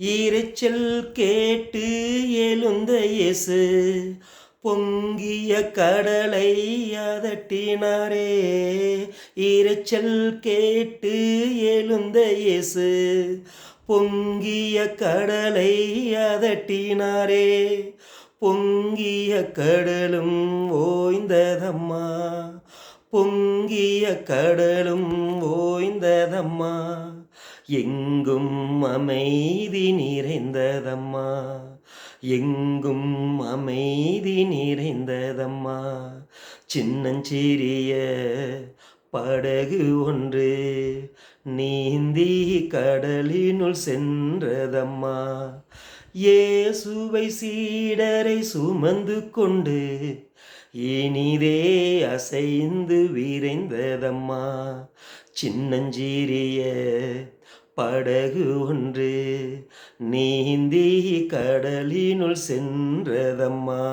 இரைச்சல் கேட்டு எழுந்த இயேசு பொங்கிய கடலை அதட்டினாரே. இரைச்சல் கேட்டு எழுந்த இயேசு பொங்கிய கடலை அதட்டினாரே. பொங்கிய கடலும் ஓய்ந்ததம்மா. பொங்கிய கடலும் ஓய்ந்ததம்மா. எங்கும் அமைதி நிறைந்ததம்மா. எங்கும் அமைதி நிறைந்ததம்மா. சின்னஞ்சிறிய படகு ஒன்று நீந்தி கடலினுள் சென்றதம்மா. இயேசுவை சீடரை சுமந்து கொண்டு இனிதே அசைந்து விரைந்ததம்மா. சின்னஞ்சீரிய படகு ஒன்று நீந்தி கடலினுள் சென்றதம்மா.